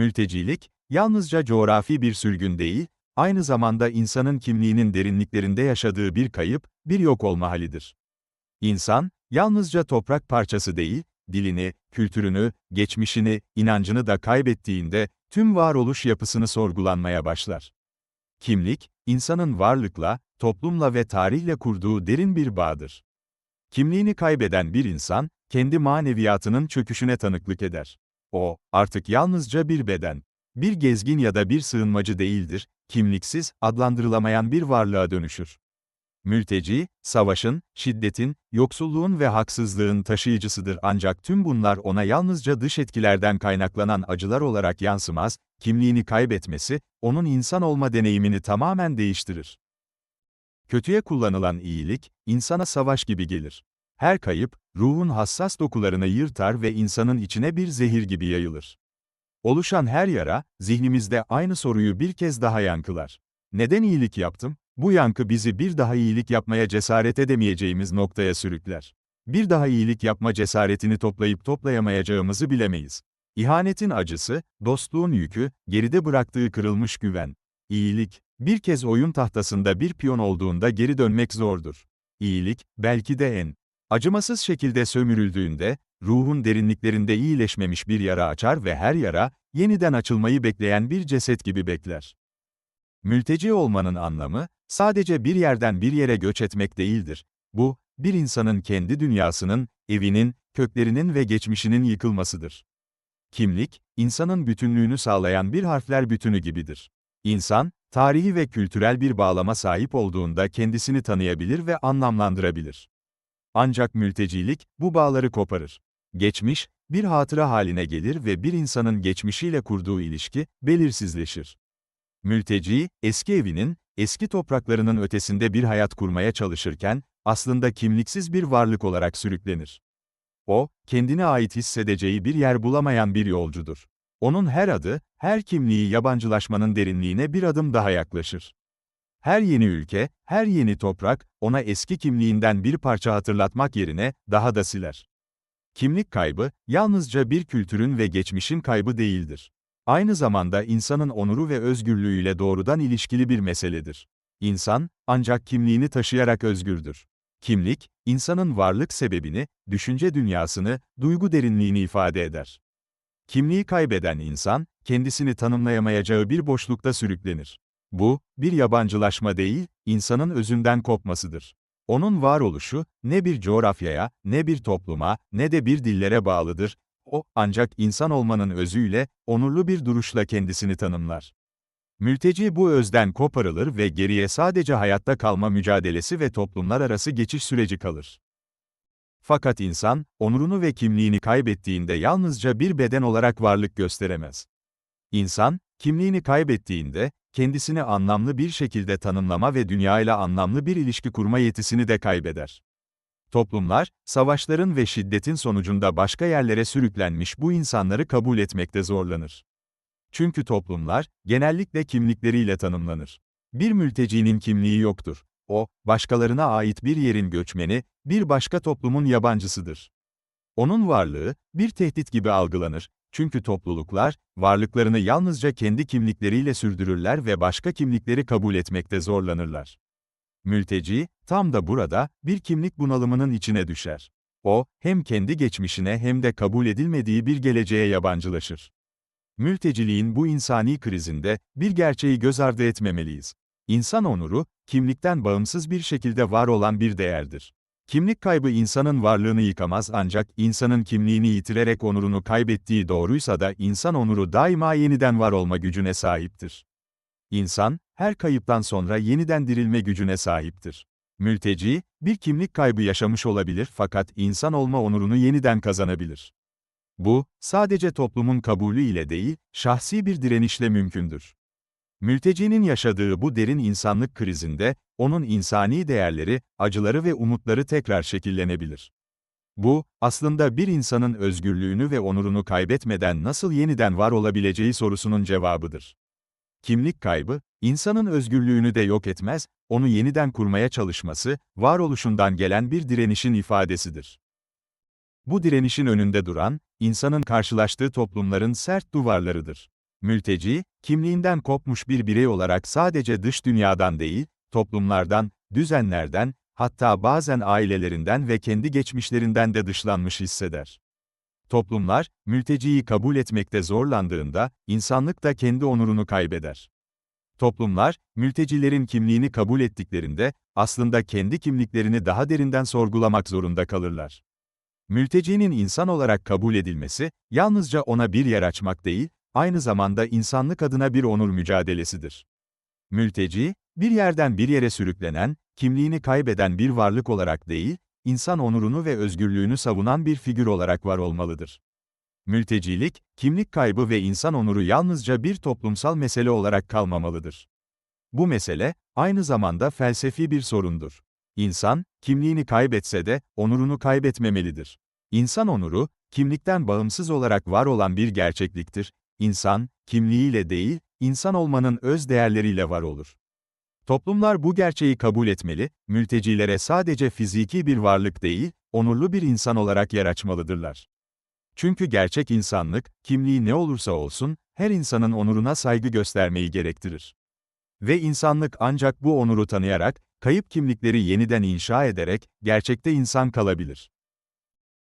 Mültecilik, yalnızca coğrafi bir sürgün değil, aynı zamanda insanın kimliğinin derinliklerinde yaşadığı bir kayıp, bir yok olma halidir. İnsan, yalnızca toprak parçası değil, dilini, kültürünü, geçmişini, inancını da kaybettiğinde, tüm varoluş yapısını sorgulanmaya başlar. Kimlik, insanın varlıkla, toplumla ve tarihle kurduğu derin bir bağdır. Kimliğini kaybeden bir insan, kendi maneviyatının çöküşüne tanıklık eder. O, artık yalnızca bir beden, bir gezgin ya da bir sığınmacı değildir, kimliksiz, adlandırılamayan bir varlığa dönüşür. Mülteci, savaşın, şiddetin, yoksulluğun ve haksızlığın taşıyıcısıdır ancak tüm bunlar ona yalnızca dış etkilerden kaynaklanan acılar olarak yansımaz, kimliğini kaybetmesi, onun insan olma deneyimini tamamen değiştirir. Kötüye kullanılan iyilik, insana savaş gibi gelir. Her kayıp, ruhun hassas dokularını yırtar ve insanın içine bir zehir gibi yayılır. Oluşan her yara, zihnimizde aynı soruyu bir kez daha yankılar. Neden iyilik yaptım? Bu yankı bizi bir daha iyilik yapmaya cesaret edemeyeceğimiz noktaya sürükler. Bir daha iyilik yapma cesaretini toplayıp toplayamayacağımızı bilemeyiz. İhanetin acısı, dostluğun yükü, geride bıraktığı kırılmış güven. İyilik, bir kez oyun tahtasında bir piyon olduğunda geri dönmek zordur. İyilik, belki de en acımasız şekilde sömürüldüğünde, ruhun derinliklerinde iyileşmemiş bir yara açar ve her yara, yeniden açılmayı bekleyen bir ceset gibi bekler. Mülteci olmanın anlamı, sadece bir yerden bir yere göç etmek değildir. Bu, bir insanın kendi dünyasının, evinin, köklerinin ve geçmişinin yıkılmasıdır. Kimlik, insanın bütünlüğünü sağlayan bir harfler bütünü gibidir. İnsan, tarihi ve kültürel bir bağlama sahip olduğunda kendisini tanıyabilir ve anlamlandırabilir. Ancak mültecilik, bu bağları koparır. Geçmiş, bir hatıra haline gelir ve bir insanın geçmişiyle kurduğu ilişki, belirsizleşir. Mülteci, eski evinin, eski topraklarının ötesinde bir hayat kurmaya çalışırken, aslında kimliksiz bir varlık olarak sürüklenir. O, kendine ait hissedeceği bir yer bulamayan bir yolcudur. Onun her adı, her kimliği yabancılaşmanın derinliğine bir adım daha yaklaşır. Her yeni ülke, her yeni toprak, ona eski kimliğinden bir parça hatırlatmak yerine, daha da siler. Kimlik kaybı, yalnızca bir kültürün ve geçmişin kaybı değildir. Aynı zamanda insanın onuru ve özgürlüğüyle doğrudan ilişkili bir meseledir. İnsan, ancak kimliğini taşıyarak özgürdür. Kimlik, insanın varlık sebebini, düşünce dünyasını, duygu derinliğini ifade eder. Kimliği kaybeden insan, kendisini tanımlayamayacağı bir boşlukta sürüklenir. Bu, bir yabancılaşma değil, insanın özünden kopmasıdır. Onun varoluşu, ne bir coğrafyaya, ne bir topluma, ne de bir dillere bağlıdır, o, ancak insan olmanın özüyle, onurlu bir duruşla kendisini tanımlar. Mülteci bu özden koparılır ve geriye sadece hayatta kalma mücadelesi ve toplumlar arası geçiş süreci kalır. Fakat insan, onurunu ve kimliğini kaybettiğinde yalnızca bir beden olarak varlık gösteremez. İnsan, kimliğini kaybettiğinde, kendisini anlamlı bir şekilde tanımlama ve dünyayla anlamlı bir ilişki kurma yetisini de kaybeder. Toplumlar, savaşların ve şiddetin sonucunda başka yerlere sürüklenmiş bu insanları kabul etmekte zorlanır. Çünkü toplumlar, genellikle kimlikleriyle tanımlanır. Bir mültecinin kimliği yoktur. O, başkalarına ait bir yerin göçmeni, bir başka toplumun yabancısıdır. Onun varlığı, bir tehdit gibi algılanır, çünkü topluluklar, varlıklarını yalnızca kendi kimlikleriyle sürdürürler ve başka kimlikleri kabul etmekte zorlanırlar. Mülteci, tam da burada, bir kimlik bunalımının içine düşer. O, hem kendi geçmişine hem de kabul edilmediği bir geleceğe yabancılaşır. Mülteciliğin bu insani krizinde, bir gerçeği göz ardı etmemeliyiz. İnsan onuru, kimlikten bağımsız bir şekilde var olan bir değerdir. Kimlik kaybı insanın varlığını yıkamaz ancak insanın kimliğini yitirerek onurunu kaybettiği doğruysa da insan onuru daima yeniden var olma gücüne sahiptir. İnsan, her kayıptan sonra yeniden dirilme gücüne sahiptir. Mülteci, bir kimlik kaybı yaşamış olabilir fakat insan olma onurunu yeniden kazanabilir. Bu, sadece toplumun kabulü ile değil, şahsi bir direnişle mümkündür. Mültecinin yaşadığı bu derin insanlık krizinde, onun insani değerleri, acıları ve umutları tekrar şekillenebilir. Bu, aslında bir insanın özgürlüğünü ve onurunu kaybetmeden nasıl yeniden var olabileceği sorusunun cevabıdır. Kimlik kaybı, insanın özgürlüğünü de yok etmez, onu yeniden kurmaya çalışması, varoluşundan gelen bir direnişin ifadesidir. Bu direnişin önünde duran, insanın karşılaştığı toplumların sert duvarlarıdır. Mülteci, kimliğinden kopmuş bir birey olarak sadece dış dünyadan değil, toplumlardan, düzenlerden, hatta bazen ailelerinden ve kendi geçmişlerinden de dışlanmış hisseder. Toplumlar, mülteciyi kabul etmekte zorlandığında, insanlık da kendi onurunu kaybeder. Toplumlar, mültecilerin kimliğini kabul ettiklerinde, aslında kendi kimliklerini daha derinden sorgulamak zorunda kalırlar. Mültecinin insan olarak kabul edilmesi, yalnızca ona bir yer açmak değil, aynı zamanda insanlık adına bir onur mücadelesidir. Mülteci, bir yerden bir yere sürüklenen, kimliğini kaybeden bir varlık olarak değil, insan onurunu ve özgürlüğünü savunan bir figür olarak var olmalıdır. Mültecilik, kimlik kaybı ve insan onuru yalnızca bir toplumsal mesele olarak kalmamalıdır. Bu mesele, aynı zamanda felsefi bir sorundur. İnsan, kimliğini kaybetse de, onurunu kaybetmemelidir. İnsan onuru, kimlikten bağımsız olarak var olan bir gerçekliktir. İnsan, kimliğiyle değil, insan olmanın öz değerleriyle var olur. Toplumlar bu gerçeği kabul etmeli, mültecilere sadece fiziki bir varlık değil, onurlu bir insan olarak yer açmalıdırlar. Çünkü gerçek insanlık, kimliği ne olursa olsun, her insanın onuruna saygı göstermeyi gerektirir. Ve insanlık ancak bu onuru tanıyarak, kayıp kimlikleri yeniden inşa ederek, gerçekte insan kalabilir.